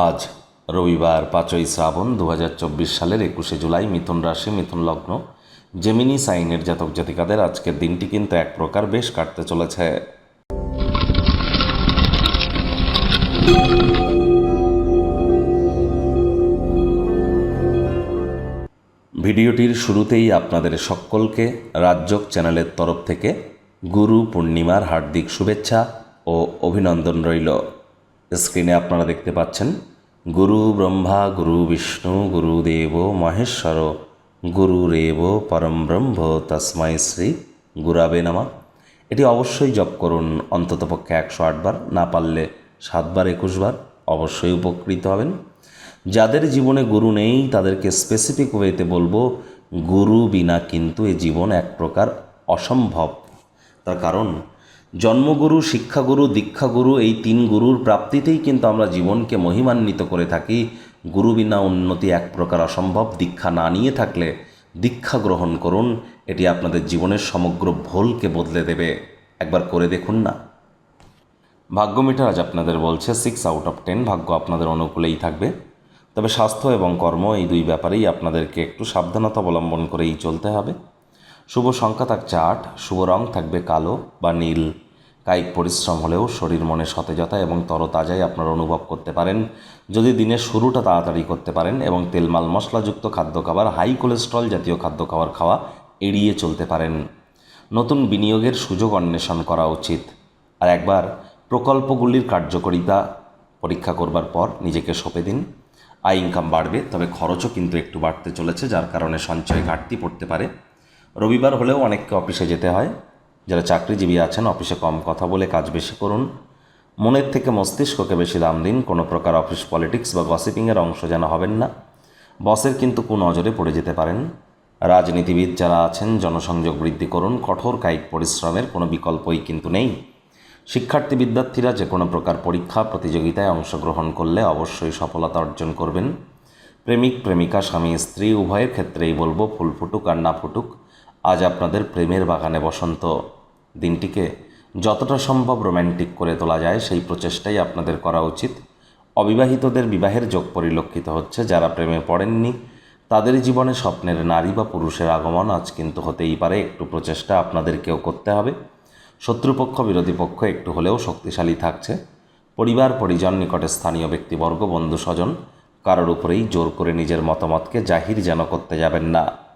আজ রবিবার পাঁচই শ্রাবণ দু হাজার চব্বিশ সালের একুশে জুলাই মিথুন রাশি, মিথুন লগ্ন। জেমিনি সাইনের জাতক জাতিকাদের আজকের দিনটি কিন্তু এক প্রকার বেশ কাটতে চলেছে। ভিডিওটির শুরুতেই আপনাদের সকলকে রাজ্যক চ্যানেলের তরফ থেকে গুরু পূর্ণিমার হার্দিক শুভেচ্ছা ও অভিনন্দন রইল। স্ক্রিনে আপনারা দেখতে পাচ্ছেন, গুরু ব্রহ্মা, গুরু বিষ্ণু গুরুদেব মহেশ্বর গুরুরেব পরম ব্রহ্ম তস্মাই শ্রী গুরাবে নামা। এটি অবশ্যই জপ করুন অন্ততপক্ষে একশো আটবার না পারলে সাতবার একুশবার অবশ্যই উপকৃত হবেন। যাদের জীবনে গুরু নেই, তাদেরকে স্পেসিফিক ওয়েতে বলব, গুরু বিনা কিন্তু এ জীবন এক প্রকার অসম্ভব। তার কারণ জন্মগুরু, শিক্ষাগুরু, দীক্ষাগুরু এই তিন গুরুর প্রাপ্তিতেই কিন্তু আমরা জীবনকে মহিমান্বিত করে থাকি। গুরু বিনা উন্নতি এক প্রকার অসম্ভব। দীক্ষা না নিয়ে থাকলে দীক্ষা গ্রহণ করুন। এটি আপনাদের জীবনের সমগ্র ভোলকে বদলে দেবে। একবার করে দেখুন না। ভাগ্য মিটার আজ আপনাদের বলছে সিক্স আউট অফ টেন ভাগ্য আপনাদের অনুকূলেই থাকবে। তবে স্বাস্থ্য এবং কর্ম এই দুই ব্যাপারেই আপনাদেরকে একটু সাবধানতা অবলম্বন করেই চলতে হবে। শুভ সংখ্যা থাকছে আট। শুভ রং থাকবে কালো বা নীল। কায়িক পরিশ্রম হলেও শরীর মনে সতেজতা এবং তরতাজাই আপনারা অনুভব করতে পারেন। যদি দিনের শুরুটা তাড়াতাড়ি করতে পারেন এবং তেলমাল মশলাযুক্ত খাদ্য খাবার, হাই কোলেস্ট্রল জাতীয় খাদ্য খাবার খাওয়া এড়িয়ে চলতে পারেন। নতুন বিনিয়োগের সুযোগ অন্বেষণ করা উচিত। আর একবার প্রকল্পগুলির কার্যকারিতা পরীক্ষা করবার পর নিজেকে সঁপে দিন। আয় ইনকাম বাড়বে, তবে খরচও কিন্তু একটু বাড়তে চলেছে, যার কারণে সঞ্চয় ঘাটতি পড়তে পারে। রবিবার হলেও অনেককে অফিসে যেতে হয়। যারা চাকরিজীবী আছেন, অফিসে কম কথা বলে কাজ বেশি করুন। মনের থেকে মস্তিষ্ককে বেশি দাম দিন। কোনো প্রকার অফিস পলিটিক্স বা গসিপিংয়ের অংশ যেন হবেন না। বসের কিন্তু কুনজরে পড়ে যেতে পারেন। রাজনীতিবিদ যারা আছেন, জনসংযোগ বৃদ্ধি করুন। কঠোর কায়িক পরিশ্রমের কোনো বিকল্পই কিন্তু নেই। শিক্ষার্থী বিদ্যার্থীরা যে কোনো প্রকার পরীক্ষা, প্রতিযোগিতায় অংশগ্রহণ করলে অবশ্যই সফলতা অর্জন করবেন। প্রেমিক, প্রেমিকা, স্বামী, স্ত্রী, উভয়ের ক্ষেত্রেই বলব, ফুল ফুটুক আর না ফুটুক আজ আপনাদের প্রেমের বাগানে বসন্ত। দিনটিকে যতটা সম্ভব রোম্যান্টিক করে তোলা যায়, সেই প্রচেষ্টাই আপনাদের করা উচিত। অবিবাহিতদের বিবাহের যোগ পরিলক্ষিত হচ্ছে, যারা প্রেমে পড়েননি, তাদের জীবনে স্বপ্নের নারী বা পুরুষের আগমন আজ কিন্তু হতেই পারে। একটু প্রচেষ্টা আপনাদেরকেও করতে হবে। শত্রুপক্ষ, বিরোধী পক্ষ একটু হলেও শক্তিশালী থাকছে। পরিবার, পরিজন, নিকটে স্থানীয় ব্যক্তিবর্গ বন্ধু স্বজন কারোর উপরেই জোর করে নিজের মতামতকে জাহির যেন করতে যাবেন না।